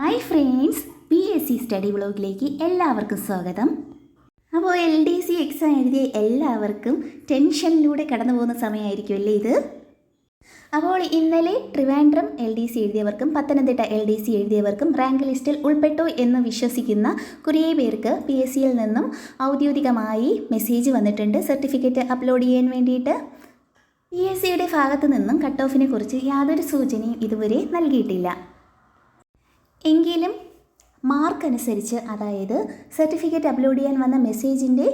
Hi friends P S C study വ്ളോഗിലേക്ക് എല്ലാവർക്കും സ്വാഗതം. അപ്പോൾ എൽ ഡി സി എക്സാം എഴുതിയ എല്ലാവർക്കും ടെൻഷനിലൂടെ കടന്നു പോകുന്ന സമയമായിരിക്കുമല്ലേ ഇത്? അപ്പോൾ ഇന്നലെ ട്രിവാൻഡ്രം എൽ ഡി സി എഴുതിയവർക്കും പത്തനംതിട്ട എൽ ഡി സി എഴുതിയവർക്കും റാങ്ക് ലിസ്റ്റിൽ ഉൾപ്പെട്ടു എന്ന് വിശ്വസിക്കുന്ന കുറേ പേർക്ക് പി എസ് സിയിൽ നിന്നും ഔദ്യോഗികമായി മെസ്സേജ് വന്നിട്ടുണ്ട്. സർട്ടിഫിക്കറ്റ് അപ്ലോഡ് ചെയ്യാൻ വേണ്ടിയിട്ട്. പി എസ് സിയുടെ ഭാഗത്തു നിന്നും കട്ട് ഓഫിനെ കുറിച്ച് യാതൊരു സൂചനയും ഇതുവരെ നൽകിയിട്ടില്ല. എങ്കിലും മാർക്ക് അനുസരിച്ച് അതായത് സർട്ടിഫിക്കറ്റ് അപ്ലോഡ് ചെയ്യാൻ വന്ന മെസ്സേജിന്റെ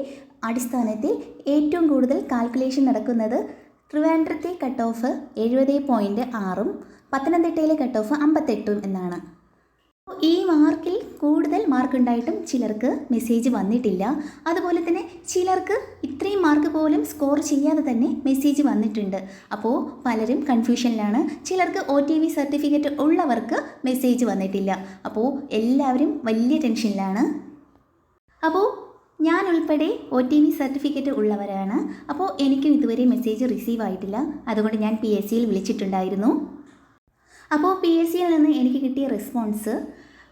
അടിസ്ഥാനത്തിൽ ഏറ്റവും കൂടുതൽ കാൽക്കുലേഷൻ നടക്കുന്നത് ട്രിവാൻഡ്രത്തെ കട്ട് ഓഫ് എഴുപത് പോയിന്റ് ആറും പത്തനംതിട്ടയിലെ കട്ട് ഓഫ് അമ്പത്തെട്ടും എന്നാണ്. ഈ മാർക്കിൽ കൂടുതൽ മാർക്ക് ഉണ്ടായിട്ടും ചിലർക്ക് മെസ്സേജ് വന്നിട്ടില്ല. അതുപോലെ തന്നെ ചിലർക്ക് ഇത്രയും മാർക്ക് പോലും സ്കോർ ചെയ്യാതെ തന്നെ മെസ്സേജ് വന്നിട്ടുണ്ട്. അപ്പോൾ പലരും കൺഫ്യൂഷനിലാണ്. ചിലർക്ക് ഒ ടി വി സർട്ടിഫിക്കറ്റ് ഉള്ളവർക്ക് മെസ്സേജ് വന്നിട്ടില്ല. അപ്പോൾ എല്ലാവരും വലിയ ടെൻഷനിലാണ്. അപ്പോൾ ഞാൻ ഉൾപ്പെടെ ഒ ടി വി സർട്ടിഫിക്കറ്റ് ഉള്ളവരാണ്. അപ്പോൾ എനിക്കും ഇതുവരെ മെസ്സേജ് റിസീവ് ആയിട്ടില്ല. അതുകൊണ്ട് ഞാൻ പി എസ് സിയിൽ വിളിച്ചിട്ടുണ്ടായിരുന്നു. അപ്പോൾ പി എസ് സിയിൽ നിന്ന് എനിക്ക് കിട്ടിയ response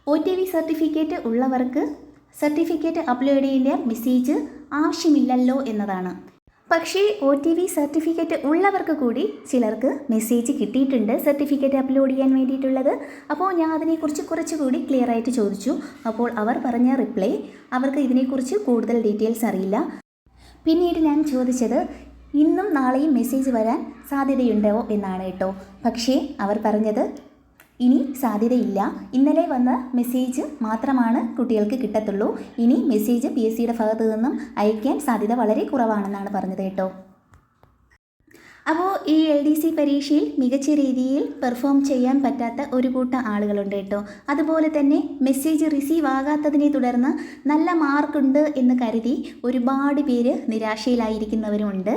O T V certificate ഉള്ളവർക്ക് സർട്ടിഫിക്കറ്റ് അപ്ലോഡ് ചെയ്യേണ്ട മെസ്സേജ് ആവശ്യമില്ലല്ലോ എന്നതാണ്. പക്ഷേ ഒ ടി വി സർട്ടിഫിക്കറ്റ് ഉള്ളവർക്ക് കൂടി ചിലർക്ക് മെസ്സേജ് കിട്ടിയിട്ടുണ്ട് സർട്ടിഫിക്കറ്റ് അപ്ലോഡ് ചെയ്യാൻ വേണ്ടിയിട്ടുള്ളത്. അപ്പോൾ ഞാൻ അതിനെക്കുറിച്ച് കുറച്ചുകൂടി ക്ലിയർ ആയിട്ട് ചോദിച്ചു. അപ്പോൾ അവർ പറഞ്ഞ റിപ്ലൈ അവർക്ക് ഇതിനെക്കുറിച്ച് കൂടുതൽ ഡീറ്റെയിൽസ് അറിയില്ല. പിന്നീട് ഞാൻ ചോദിച്ചത് ഇന്നും നാളെയും മെസ്സേജ് വരാൻ സാധ്യതയുണ്ടോ? എന്നാണ് കേട്ടോ. പക്ഷേ അവർ പറഞ്ഞത് ഇനി സാധ്യതയില്ല. ഇന്നലെ വന്ന മെസ്സേജ് മാത്രമാണ് കുട്ടികൾക്ക് കിട്ടത്തുള്ളൂ. ഇനി മെസ്സേജ് പി എസ് സിയുടെ ഭാഗത്തു നിന്നും അയക്കാൻ സാധ്യത വളരെ കുറവാണെന്നാണ് പറഞ്ഞത് കേട്ടോ. അപ്പോൾ ഈ എൽ ഡി സി പരീക്ഷയിൽ മികച്ച രീതിയിൽ പെർഫോം ചെയ്യാൻ പറ്റാത്ത ഒരു കൂട്ടം ആളുകളുണ്ട് കേട്ടോ. അതുപോലെ തന്നെ മെസ്സേജ് റിസീവ് ആകാത്തതിനെ തുടർന്ന് നല്ല മാർക്കുണ്ട് എന്ന് കരുതി ഒരുപാട് പേര് നിരാശയിലായിരിക്കുന്നവരുമുണ്ട്.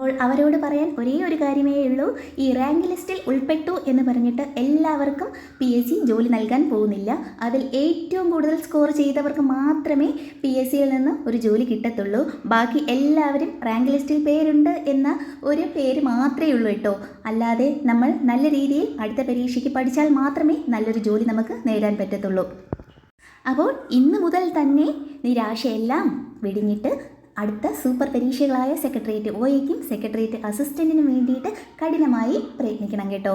അപ്പോൾ അവരോട് പറയാൻ ഒരേ ഒരു കാര്യമേ ഉള്ളൂ. ഈ റാങ്ക് ലിസ്റ്റിൽ ഉൾപ്പെട്ടു എന്ന് പറഞ്ഞിട്ട് എല്ലാവർക്കും പി എസ് സി ജോലി നൽകാൻ പോകുന്നില്ല. അതിൽ ഏറ്റവും കൂടുതൽ സ്കോർ ചെയ്തവർക്ക് മാത്രമേ പി എസ് സിയിൽ നിന്ന് ഒരു ജോലി കിട്ടത്തുള്ളൂ. ബാക്കി എല്ലാവരും റാങ്ക് ലിസ്റ്റിൽ പേരുണ്ട് എന്ന ഒരു പേര് മാത്രമേ ഉള്ളൂ കേട്ടോ. അല്ലാതെ നമ്മൾ നല്ല രീതിയിൽ അടുത്ത പരീക്ഷയ്ക്ക് പഠിച്ചാൽ മാത്രമേ നല്ലൊരു ജോലി നമുക്ക് നേടാൻ പറ്റത്തുള്ളൂ. അപ്പോൾ ഇന്ന് മുതൽ തന്നെ നിരാശയെല്ലാം വെടിഞ്ഞിട്ട് അടുത്ത സൂപ്പർ പരീക്ഷകളായ സെക്രട്ടേറിയറ്റ് ഒ എക്കും സെക്രട്ടേറിയറ്റ് അസിസ്റ്റന്റിനും വേണ്ടിയിട്ട് കഠിനമായി പ്രയത്നിക്കണം കേട്ടോ.